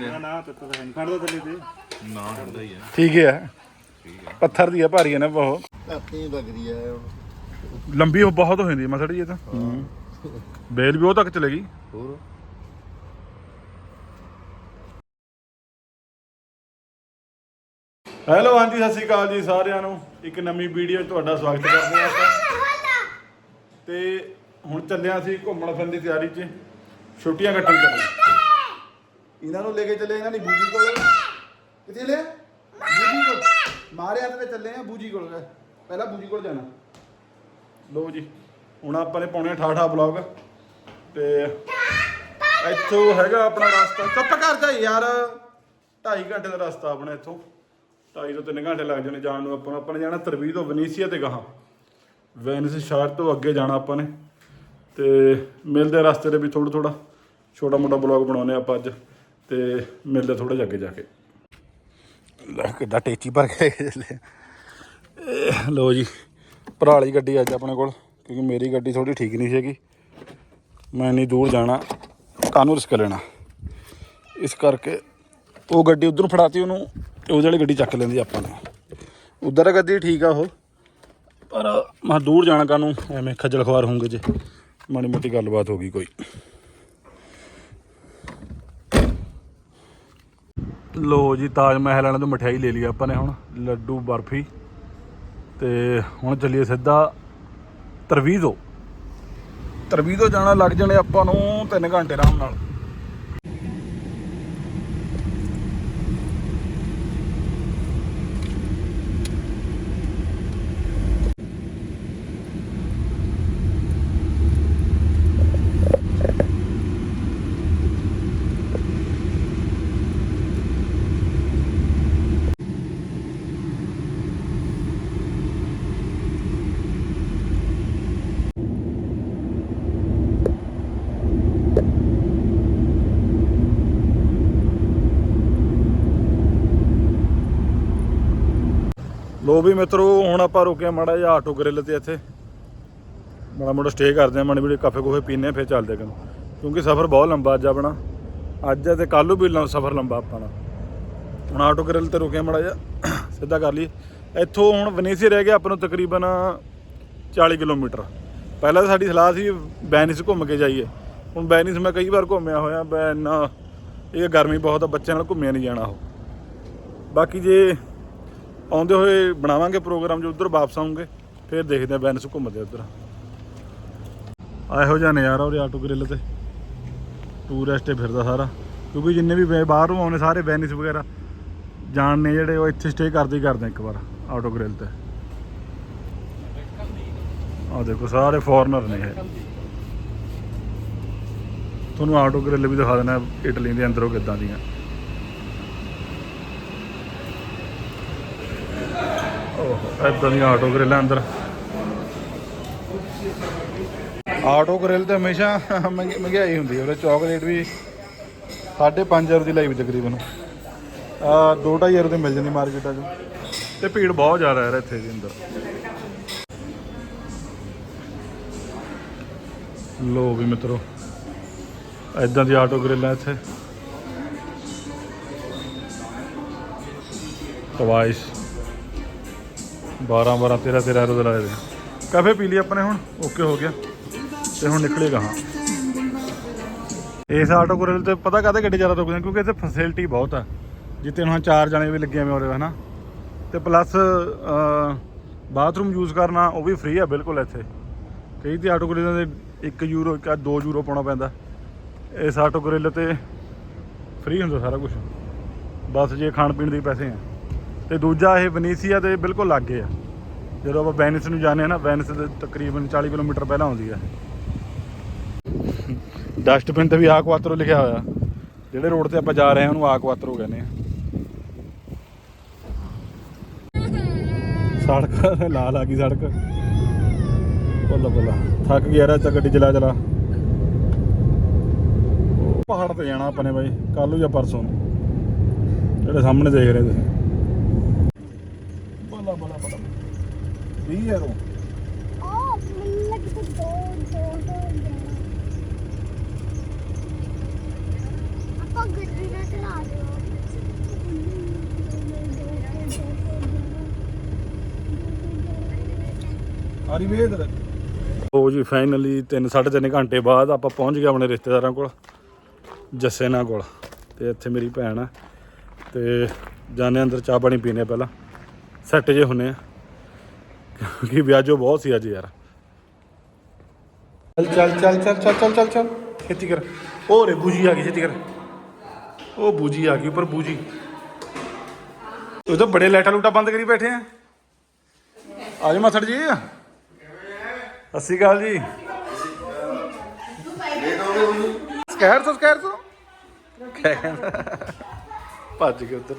ਨਾ ਨਾ ਤੱਤ ਤਾਂ ਨਹੀਂ ਖੜਦਾ ਥੱਲੇ ਤੇ। ਨਾ ਹੁੰਦਾ ਹੀ ਆ। ਠੀਕ ਹੈ। ਪੱਥਰ ਦੀ ਆ ਭਾਰੀ ਹੈ ਨਾ ਬਹੁਤ। ਲੱਗਦੀ ਹੈ ਲੰਬੀ ਉਹ ਬਹੁਤ ਹੋ ਜਾਂਦੀ ਹੈ ਮਸੜੀ ਇਹ ਤਾਂ। ਬੇਲ ਵੀ ਉਹ ਤੱਕ ਚਲੇਗੀ। ਹੋਰ? ਹੈਲੋ ਹਾਂਜੀ ਸਤਿ ਸ਼੍ਰੀ ਅਕਾਲ ਜੀ ਸਾਰਿਆਂ ਨੂੰ। ਇੱਕ ਨਵੀਂ ਵੀਡੀਓ 'ਚ ਤੁਹਾਡਾ ਸਵਾਗਤ ਕਰਦੇ ਹਾਂ ਆਪਾਂ। ਤੇ ਹੁਣ ਚੱਲਿਆ ਸੀ ਘੁੰਮਣ ਫਿਰਨ ਦੀ ਤਿਆਰੀ 'ਚ। ਛੁੱਟੀਆਂ ਕੱਟਣ ਚੱਲੇ। ਇਹਨਾਂ ਨੂੰ ਲੈ ਕੇ ਚੱਲੇ ਇਹਨਾਂ ਦੀ ਬੂਜੀ ਕੋਲ। ਕਿੱਥੇ ਲੈ ਬੂਜੀ ਕੋਲ। ਮਾਰੇ ਹੱਥ ਤੇ ਚੱਲੇ ਆ ਬੂਜੀ ਕੋਲ। ਪਹਿਲਾਂ ਬੂਜੀ ਕੋਲ ਜਾਣਾ। ਲੋ ਜੀ ਹੁਣ ਆਪਾਂ ਨੇ ਪਾਉਣੇ ਠਾਠਾ ਬਲੌਗ। ਤੇ ਇੱਥੋਂ ਹੈਗਾ ਆਪਣਾ ਰਸਤਾ। ਚੁੱਪ ਕਰ ਜਾ ਯਾਰ। 2.5 ਘੰਟੇ ਦਾ ਰਸਤਾ ਆਪਣਾ ਇੱਥੋਂ। ਢਾਈ ਤੋਂ 3 ਘੰਟੇ ਲੱਗ ਜਾਣੇ ਜਾਣ ਨੂੰ ਆਪਾਂ ਨੂੰ। ਆਪਾਂ ਨੇ ਜਾਣਾ ਤਰਵੀ ਤੋਂ ਵਨੀਸੀਆ ਤੇ ਗਾਹਾਂ। ਵੈਨਿਸ ਸ਼ਹਿਰ ਤੋਂ ਅੱਗੇ ਜਾਣਾ ਆਪਾਂ ਨੇ। ਤੇ ਮਿਲਦੇ ਰਸਤੇ ਦੇ ਵੀ ਥੋੜਾ ਥੋੜਾ ਛੋਟਾ ਮੋਟਾ ਬਲੌਗ ਬਣਾਉਨੇ ਆਪਾਂ ਅੱਜ ਤੇ ਮਿਲਦੇ ਥੋੜਾ ਜਿਹਾ ਅੱਗੇ ਜਾ ਕੇ। ਲੈ ਕਿੱਦਾਂ ਟੇਚੀ ਭਰ ਕੇ ਲਓ ਜੀ ਭਰਾਲੀ ਗੱਡੀ ਅੱਜ ਆਪਣੇ ਕੋਲ ਕਿਉਂਕਿ ਮੇਰੀ ਗੱਡੀ ਥੋੜੀ ਠੀਕ ਨਹੀਂ ਸੀਗੀ। ਮੈਂ ਇੰਨੀ ਦੂਰ ਜਾਣਾ ਕਾਨੂੰ ਰਿਸਕ ਲੈਣਾ? ਇਸ ਕਰਕੇ ਉਹ ਗੱਡੀ ਉਧਰ ਫੜਾਤੀ ਉਹਨੂੰ ਉਹਦੇ ਵਾਲੀ ਗੱਡੀ ਚੱਕ ਲੈਂਦੀ ਆਪਾਂ ਨੇ। ਉਧਰ ਗੱਡੀ ਠੀਕ ਆ ਉਹ ਪਰ ਮੈਂ ਦੂਰ ਜਾਣਾ ਕਾਨੂੰ ਐਵੇਂ ਖੱਜਲ ਖਵਾਰ ਹੋਣਗੇ ਜੇ। ਮਾੜੀ ਮੋਟੀ ਗੱਲਬਾਤ ਹੋ ਗਈ ਕੋਈ। ਲੋ ਜੀ, ਤਾਜ ਮਹਿਲ ਵਾਲਿਆਂ ਤੋਂ ਮਠਿਆਈ ਲੈ ਲਈ ਆਪਾਂ ਨੇ ਹੁਣ, ਲੱਡੂ, ਬਰਫੀ। ਤੇ ਹੁਣ ਚੱਲੀਏ ਸਿੱਧਾ ਤਰਵੀਜ਼ੋ। ਤਰਵੀਜ਼ੋ ਜਾਣਾ ਲੱਗ ਜਾਣੇ ਆਪਾਂ ਨੂੰ 3 ਘੰਟੇ ਆਰਾਮ ਨਾਲ। ਲੋ ਵੀ ਮਿੱਤਰੋ ਹੁਣ ਆਪਾਂ ਰੁਕੇ ਮਾੜਾ ਜਿਹਾ ਆਟੋ ਗ੍ਰਿਲ ਤੇ ਇੱਥੇ। ਮਾੜਾ ਮੋਟਾ ਸਟੇ ਕਰਦੇ ਆ ਮਾੜੀ ਮੋਟੀ ਕਾਫੇ ਕੋਫੇ ਪੀਨੇ ਆ, ਫਿਰ ਕਿਉਂਕਿ ਸਫ਼ਰ ਬਹੁਤ ਲੰਬਾ ਅੱਜ ਆਪਣਾ। ਅੱਜ ਤੇ ਕੱਲ੍ਹ ਵੀ ਲ- ਸਫ਼ਰ ਲੰਬਾ ਆਪਣਾ ਹੁਣ ਆਟੋ ਗ੍ਰਿਲ ਤੇ ਰੁਕੇ ਮਾੜਾ ਜਿਹਾ ਸਿੱਧਾ ਕਰ ਲਈ ਇੱਥੋਂ ਹੁਣ ਵਨੀਸੀ ਰਹਿ ਗਿਆ ਆਪਾਂ ਨੂੰ ਤਕਰੀਬਨ 40 ਕਿਲੋਮੀਟਰ। ਪਹਿਲਾਂ ਤਾਂ ਸਾਡੀ ਸਲਾਹ ਸੀ ਬੈਨਿਸ ਘੁੰਮ ਕੇ ਜਾਈਏ। ਹੁਣ ਬੈਨਿਸ ਮੈਂ ਕਈ ਵਾਰ ਘੁੰਮਿਆ ਹੋਇਆ ਬੈਨ ਇਹ ਗਰਮੀ ਬਹੁਤ ਆ ਬੱਚਿਆਂ ਨਾਲ ਘੁੰਮਿਆ ਨਹੀਂ ਜਾਣਾ ਉਹ। ਬਾਕੀ ਜੇ ਆਉਂਦੇ ਹੋਏ ਬਣਾਵਾਂਗੇ ਪ੍ਰੋਗਰਾਮ, ਜੋ ਉਧਰ ਵਾਪਸ ਆਉਂਗੇ, ਫਿਰ ਦੇਖਦੇ ਆ ਵੈਨਸ ਘੁੰਮਦੇ ਉਧਰ। ਇਹੋ ਜਿਹਾ ਨਜ਼ਾਰਾ ਉਹਦੇ ਆਟੋ ਗ੍ਰਿਲ ਤੇ। ਟੂਰਿਸਟ ਫਿਰਦਾ ਸਾਰਾ। ਕਿਉਂਕਿ ਜਿੰਨੇ ਵੀ ਬਾਹਰੋਂ ਆਉਣੇ ਸਾਰੇ ਵੈਨਿਸ ਵਗੈਰਾ, ਜਾਣ ਨੇ ਜਿਹੜੇ, ਉਹ ਇੱਥੇ ਸਟੇ ਕਰਦੇ ਹੀ ਕਰਦੇ ਇੱਕ ਵਾਰ, ਆਟੋ ਗ੍ਰਿਲ ਤੇ। ਆ ਦੇਖੋ, ਸਾਰੇ ਫੋਰਨਰ ਨੇ ਇਹ। ਤੁਹਾਨੂੰ ਆਟੋ ਗ੍ਰਿਲ ਵੀ ਦਿਖਾ ਦੇਣਾ ਇਟਲੀ ਦੇ ਅੰਦਰੋਂ ਕਿੱਦਾਂ ਦੀਆਂ। ਇਦਾਂ ਦੀਆਂ ਆਟੋ ਗ੍ਰਿਲਾਂ ਅੰਦਰ। ਆਟੋ ਗ੍ਰਿਲ ਤੇ ਹਮੇਸ਼ਾ ਮਹਿੰਗੀ- ਮਹਿੰਗਾਈ ਹੁੰਦੀ ਹੈ ਉਹਦੇ ਚਾਕਲੇਟ ਵੀ 5.5 ਦੀ ਲਾਈ ਵੀ ਤਕਰੀਬਨ। ਆ 2.5 ਦੀ ਮਿਲ ਜਾਂਦੀ ਮਾਰਕੀਟਾਂ 'ਚ ਤੇ ਭੀੜ ਬਹੁਤ ਜ਼ਿਆਦਾ ਹੈ ਇੱਥੇ ਦੇ ਅੰਦਰ। ਲੋ ਵੀ ਮਿੱਤਰੋ ਇਦਾਂ ਦੀ ਆਟੋ ਗ੍ਰਿਲ ਹੈ ਇੱਥੇ। ਟਵਾਈਸ 12 12 13 13 ਰੁਪਏ ਲਾਏ ਦੇ। ਕਾਫੇ ਪੀ ਲਈ ਆਪਣੇ ਹੁਣ ਓਕੇ ਹੋ ਗਿਆ। ਤੇ ਹੁਣ ਨਿਕਲੇਗਾ, ਹਾਂ। ਇਸ ਆਟੋ ਗ੍ਰਿਲ ਤੇ ਪਤਾ ਕਾਹਦੇ ਗੱਡੀ ਜ਼ਿਆਦਾ ਰੁਕਦੇ ਕਿਉਂਕਿ ਇੱਥੇ ਫੈਸਿਲਿਟੀ ਬਹੁਤ ਆ। ਜਿੱਤੇ ਹੁਣ ਚਾਰ ਜਣੇ ਵੀ ਲੱਗੇ ਹੋਏ ਉਹਦੇ, ਹਨਾ। ਤੇ ਪਲੱਸ ਬਾਥਰੂਮ ਯੂਜ਼ ਕਰਨਾ, ਉਹ ਵੀ ਫ੍ਰੀ ਆ ਬਿਲਕੁਲ ਇੱਥੇ। ਕਈ ਤੇ ਆਟੋ ਗ੍ਰਿਲਾਂ ਦੇ 1 ਯੂਰੋ ਕਾ 2 ਯੂਰੋ ਪਾਉਣਾ ਪੈਂਦਾ। ਇਸ ਆਟੋ ਗ੍ਰਿਲ ਤੇ ਫ੍ਰੀ ਹੁੰਦਾ ਸਾਰਾ ਕੁਝ ਬਸ ਜੇ ਖਾਣ ਪੀਣ ਦੇ ਪੈਸੇ ਆ। ਤੇ ਦੂਜਾ ਇਹ ਵਨੀਸੀਆ ਦੇ ਬਿਲਕੁਲ ਲਾਗੇ ਆ। ਜਦੋਂ ਆਪਾਂ ਵੈਨਿਸ ਨੂੰ ਜਾਂਦੇ ਆ ਨਾ, ਵੈਨਿਸ ਦੇ ਤਕਰੀਬਨ 40 ਕਿਲੋਮੀਟਰ ਪਹਿਲਾਂ ਆਉਂਦੀ ਆ। ਡਸਟਬਿਨ ਤੇ ਵੀ ਆਕਵਾਤਰੋ ਲਿਖਿਆ ਹੋਇਆ। ਜਿਹੜੇ ਰੋਡ ਤੇ ਆਪਾਂ ਜਾ ਰਹੇ ਹਾਂ, ਉਹਨੂੰ ਆਕਵਾਤਰੋ ਕਹਿੰਦੇ ਆ। ਸੜਕ ਲਾਲ ਆ ਗਈ ਸੜਕ। ਬੱਲਾ ਬੱਲਾ ਥੱਕ ਗਿਆ ਰਾ ਗੱਡੀ ਚਲਾ ਚਲਾ। ਪਹਾੜ ਤੇ ਜਾਣਾ ਆਪਾਂ ਨੇ ਬਾਈ ਕੱਲ ਨੂੰ ਜਾਂ ਪਰਸੋਂ ਨੂੰ। ਜਿਹੜੇ ਸਾਹਮਣੇ ਦੇਖ ਰਹੇ ਤੁਸੀਂ। ਉਹ ਜੀ ਫਾਈਨਲੀ 3 3.5 ਘੰਟੇ ਬਾਅਦ ਆਪਾਂ ਪਹੁੰਚ ਗਏ ਆਪਣੇ ਰਿਸ਼ਤੇਦਾਰਾਂ ਕੋਲ ਜੱਸੇ ਨਾਲ ਕੋਲ। ਤੇ ਇੱਥੇ ਮੇਰੀ ਭੈਣ ਆ। ਤੇ ਜਾਣੇ ਅੰਦਰ ਚਾਹ ਪਾਣੀ ਪੀਨੇ ਪਹਿਲਾਂ। ਸੈੱਟ ਜੇ ਹੁੰਨੇ ਆ। ਕਿਉਂਕਿ ਵਿਆਜੋ ਬਹੁਤ ਸੀ ਅੱਜ ਯਾਰ। ਚੱਲ ਚੱਲ ਚੱਲ ਚੱਲ ਚੱਲ ਚੱਲ ਚੱਲ ਚੱਲ। ਛੇਤੀ ਕਰ। ਉਹ ਰੇ ਬੂਜੀ ਆ ਗਈ ਛੇਤੀ ਕਰ। ਉਹ ਬੂਜੀ ਆ ਗਈ ਉੱਪਰ ਬੂਜੀ। ਉਹ ਤਾਂ ਬੜੇ ਲਾਈਟਾਂ ਲੂਟਾਂ ਬੰਦ ਕਰੀ ਬੈਠੇ ਆ। ਆ ਜਾ ਮਸੜ ਜੀ। ਸਤਿ ਸ਼੍ਰੀ ਅਕਾਲ ਜੀ। ਸਕੈਰ ਤੋਂ ਸਕੈਰ ਤੋਂ? ਭੱਜ ਕੇ ਉੱਧਰ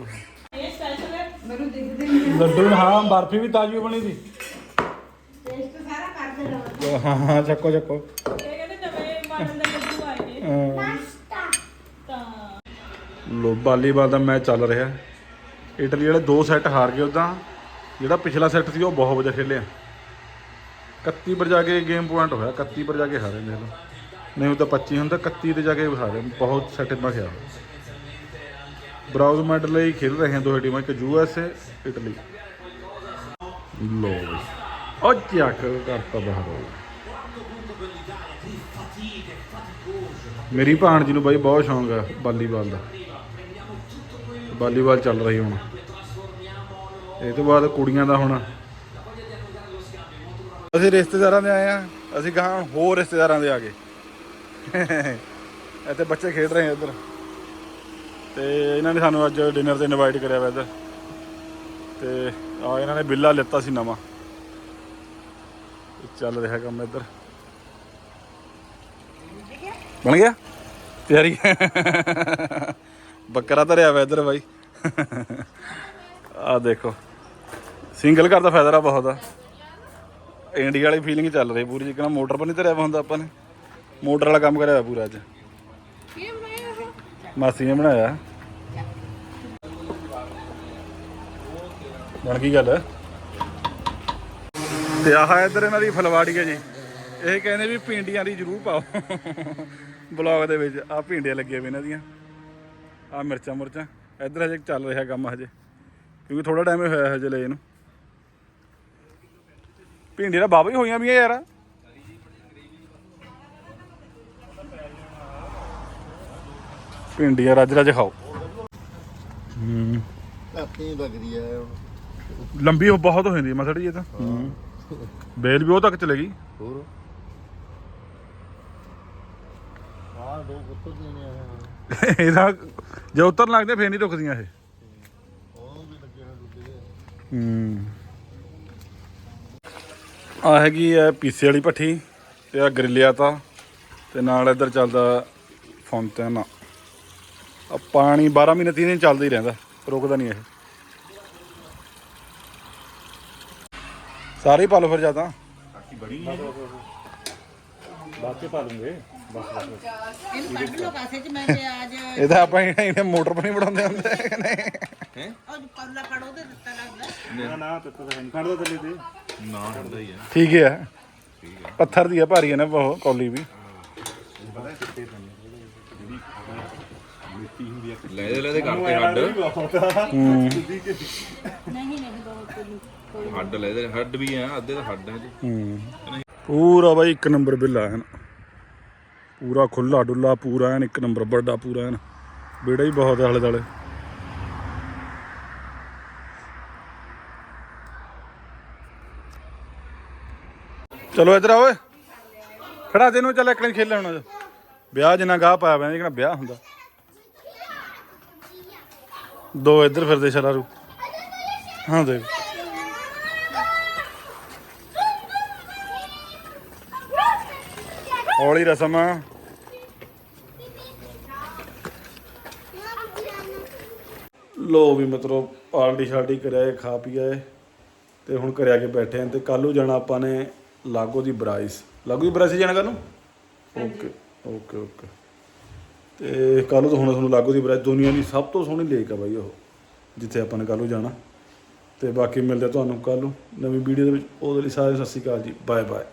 ਇਹ ਸਪੈਸ਼ਲ ਹੈ। ਮੈਨੂੰ ਦਿਖਦੇ ਲੱਡੂ ਹਾਂ ਬਰਫੀ ਵੀ ਤਾਜ਼ੀ ਬਣੀ ਸੀ। ਸਾਰਾ ਹਾਂ ਹਾਂ ਚੱਕੋ ਚੱਕੋ। ਇਹ ਕਹਿੰਦੇ ਨਵੇਂ ਮਾਡਲ ਦੇ ਲੱਡੂ ਆਏ ਨੇ ਹਾਂ। ਤਾਂ ਲੋ, ਵਾਲੀਬਾਲ ਦਾ ਮੈਚ ਚੱਲ ਰਿਹਾ। ਇਟਲੀ ਵਾਲੇ ਦੋ ਸੈੱਟ ਹਾਰ ਗਏ ਉਦਾਂ ਜਿਹੜਾ ਪਿਛਲਾ ਸੈੱਟ ਸੀ, ਉਹ ਬਹੁਤ ਵਧੀਆ ਖੇਲਿਆ। 31 ਪਰ ਜਾ ਕੇ ਗੇਮ ਪੁਆਇੰਟ ਹੋਇਆ। 31 ਪਰ ਜਾ ਕੇ ਹਾਰੇ ਨੇ ਲੋ ਨਹੀਂ, ਉਹ ਤਾਂ 25 ਹੁੰਦਾ 31 ਤੇ ਜਾ ਕੇ ਹਾਰੇ। ਬਹੁਤ ਸੈੱਟ ਮੈਂ ਖਿਆ ਬ੍ਰਾਊਜ਼ ਮੈਡਲ ਲਈ ਖੇਡ ਰਹੇ ਹਨ ਦੋਹੇ ਟੀਮਾਂ, ਇੱਕ ਯੂਐਸਏ ਇਟਲੀ। ਲੋ ਬਈ। ਉਹ ਚੱਕ ਕਰਤਾ ਬਾਹਰ ਮੇਰੀ ਭਾਣਜੀ ਨੂੰ ਬਾਈ ਬਹੁਤ ਸ਼ੌਂਕ ਆ ਵਾਲੀਬਾਲ ਦਾ ਵਾਲੀਬਾਲ ਚੱਲ ਰਹੀ ਹੁਣ ਇਹ ਤੋਂ ਬਾਅਦ ਕੁੜੀਆਂ ਦਾ ਹੁਣ ਅਸੀਂ ਰਿਸ਼ਤੇਦਾਰਾਂ ਦੇ ਆਏ ਆ, ਅਸੀਂ ਗਾਂ ਹੋਰ ਰਿਸ਼ਤੇਦਾਰਾਂ ਦੇ ਆ ਗਏ। ਇੱਥੇ ਬੱਚੇ ਖੇਡ ਰਹੇ ਆ ਇੱਧਰ। ਤੇ ਇਹਨਾਂ ਨੇ ਸਾਨੂੰ ਅੱਜ ਡਿਨਰ ਤੇ ਇਨਵਾਈਟ ਕਰਿਆ ਵਾ ਇੱਧਰ। ਤੇ ਆ, ਇਹਨਾਂ ਨੇ ਬਿੱਲਾ ਲਿੱਤਾ ਸੀ ਨਵਾਂ। ਚੱਲ ਰਿਹਾ ਕੰਮ ਇੱਧਰ? ਬਣ ਗਿਆ? ਤਿਆਰੀ? ਬੱਕਰਾ ਧਰਿਆ ਵਾ ਇੱਧਰ ਬਾਈ। ਆ ਦੇਖੋ। ਸਿੰਗਲ ਘਰ ਦਾ ਫਾਇਦਾ ਰਾ ਬਹੁਤ ਆ। ਇੰਡੀਆ ਵਾਲੀ ਫੀਲਿੰਗ ਚੱਲ ਰਹੀ ਪੂਰੀ ਜਿਕਣਾ ਮੋਟਰ ਪਰ ਨਹੀਂ ਧਰਿਆ ਹੁੰਦਾ ਆਪਾਂ ਨੇ। ਮੋਟਰ ਵਾਲਾ ਕੰਮ ਕਰਿਆ ਵਾ ਪੂਰਾ ਅੱਜ। ਮਾਸੀ ਨੇ ਬਣਾਇਆ। ਬਣ ਗਈ ਗੱਲ? ਤੇ ਆਹ ਇੱਧਰ ਇਹਨਾਂ ਦੀ ਫਲਵਾੜੀ ਹੈ ਜੀ। ਇਹ ਕਹਿੰਦੇ ਵੀ ਪਿੰਡੀਆਂ ਦੀ ਜ਼ਰੂਰ ਪਾਓ। ਬਲੌਗ ਦੇ ਵਿੱਚ ਆ ਪਿੰਡੀਆਂ ਲੱਗੀਆਂ ਵੀ ਇਹਨਾਂ ਦੀਆਂ। ਆ ਮਿਰਚਾਂ ਮੁਰਚਾਂ। ਇੱਧਰ ਹਜੇ ਚੱਲ ਰਿਹਾ ਕੰਮ ਹਜੇ। ਕਿਉਂਕਿ ਥੋੜਾ ਟਾਈਮ ਹੀ ਹੋਇਆ ਹਜੇ ਲੈ ਇਹਨੂੰ। ਭਿੰਡੀ ਦਾ ਬਾਬਾ ਹੀ ਹੋਈਆਂ ਵੀ ਆ ਯਾਰ। ਭਿੰਡੀਆਂ ਰੱਜ ਰੱਜ ਖਾਓ। ਹੂੰ। ਆਪਣੀ ਲੱਗਦੀ ਹੈ। ਲੰਬੀ ਬਹੁਤ ਹੋ ਜਾਂਦੀ ਹੈ ਮਸੜੀ ਇਹ ਤਾਂ। ਬੇਲ ਵੀ ਉਹ ਤੱਕ ਚਲੇਗੀ? ਹੋਰ? ਆ ਦੋ ਦੇਣੇ ਆ ਇਹਦਾ ਜੇ ਉਤਰਨ ਲੱਗਦੇ ਫੇਰ ਨਹੀਂ ਰੁਕਦੀਆਂ ਇਹ। ਉਹ ਵੀ ਲੱਗੇ ਨੇ ਦੁੱਧ ਦੇ ਹੂੰ। ਆ ਹੈਗੀ ਹੈ ਪੀਸੇ ਵਾਲੀ ਭੱਠੀ ਤੇ ਆ ਗਰਿਲਿਆ ਤਾਂ। ਤੇ ਨਾਲ ਇੱਧਰ ਚੱਲਦਾ ਫੌਂਟੇਨ ਆ। ਆਹ ਪਾਣੀ 12 ਮਹੀਨੇ 3 ਦਿਨ ਚੱਲਦਾ ਹੀ ਰਹਿੰਦਾ। ਰੁਕਦਾ ਨਹੀਂ ਇਹ। ਸਾਰੇ ਹੀ ਪਾ ਲਓ ਫਿਰ ਜਾਂ ਤਾਂ ਬਾਅਦ ਚ ਪਾ ਲੂੰਗੇ। ਇਹਨੂੰ ਕੱਢ ਲੋ ਕਾਸੇ ਚ ਮੈਂ ਤੇ ਅੱਜ ਇਹ ਤਾਂ ਆਪਾਂ ਇਹਨੇ ਇਹਨੇ ਮੋਟਰ ਨਹੀਂ ਬਣਾਉਂਦੇ ਹੁੰਦੇ। ਕਿ ਨਹੀਂ ਉਹ ਪਰਲਾ ਕੜੋ ਦੇ ਦਿੱਤਾ ਲੱਗਦਾ। ਨਾ ਨਾ ਤੇ ਤਾਂ ਨਹੀਂ ਕੱਢਦਾ ਥੱਲੇ ਤੇ। ਠੀਕ ਹੈ ਪੱਥਰ ਦੀ ਆ ਭਾਰੀ ਹੈ ਨਾ ਬਹੁਤ ਕੌਲੀ ਵੀ। ਲੈ ਦੇ ਲੈ ਦੇ ਕਰਤੇ ਹੱਡ। ਹੂੰ। ਨਹੀਂ ਨਹੀਂ ਬਹੁਤ ਹੱਡ ਲੈ ਦੇ ਹੱਡ ਵੀ ਆ ਅੱਧੇ ਤਾਂ ਹੱਡ ਆ ਜੀ। ਹੂੰ। ਪੂਰਾ ਬਾਈ ਇੱਕ ਨੰਬਰ ਬਿੱਲਾ ਹੈ ਪੂਰਾ ਖੁੱਲਾ ਡੁੱਲਾ ਪੂਰਾ ਐਨ ਇੱਕ ਨੰਬਰ ਵੱਡਾ ਪੂਰਾ ਐਨ। ਬੇੜਾ ਹੀ ਬਹੁਤ ਹੈ ਆਲੇ ਦੁਆਲੇ ਚਲੋ ਇੱਧਰ ਆ ਓਏ। ਖੜਾ ਦੇ ਨੂੰ ਚੱਲ ਇੱਕ ਨੇ ਖੇਲਣਾ ਹੁਣ ਵਿਆਹ ਜਿੰਨਾ ਗਾਹ ਪਾਇਆ ਜਿਹੜਾ ਵਿਆਹ ਹੁੰਦਾ। ਦੋ ਇੱਧਰ ਫਿਰਦੇ ਸ਼ਰਾਰੂ ਹਾਂ ਦੇਖ। ਹੌਲੀ ਰਸਮ। ਆ ਲੋ ਵੀ ਮਤਲਬ ਪਾਰਟੀ ਸ਼ਾਰਟੀ ਕਰਿਆ ਖਾ ਪੀ ਆਏ। ਤੇ ਹੁਣ ਘਰੇ ਆ ਕੇ ਬੈਠੇ ਆਂ ਤੇ ਕੱਲੂ ਜਾਣਾ ਆਪਾਂ ਨੇ ਲਾਗੋ ਦੀ ਬਰਾਈਸ। ਲਾਗੋ ਦੀ ਬਰਾਈਸ ਜਾਣਾ ਕੱਲ ਨੂੰ? Okay okay okay. ਤੇ ਕੱਲ ਤੋਂ ਹੁਣ ਤੁਹਾਨੂੰ ਲਾਗੋ ਦੀ ਬਰਾਈਸ ਦੁਨੀਆ ਦੀ ਸਭ ਤੋਂ ਸੋਹਣੀ ਲੇਕ ਆ ਬਾਈ ਉਹ, ਜਿੱਥੇ ਆਪਾਂ ਨੇ ਕੱਲੂ ਜਾਣਾ। ਤੇ ਬਾਕੀ ਮਿਲਦੇ ਤੁਹਾਨੂੰ ਕੱਲ ਨੂੰ ਨਵੀਂ ਵੀਡੀਓ ਦੇ ਵਿੱਚ। ਉਹਦੇ ਲਈ ਸਾਰੇ ਸਤਿ ਸ਼੍ਰੀ ਅਕਾਲ ਜੀ। Bye bye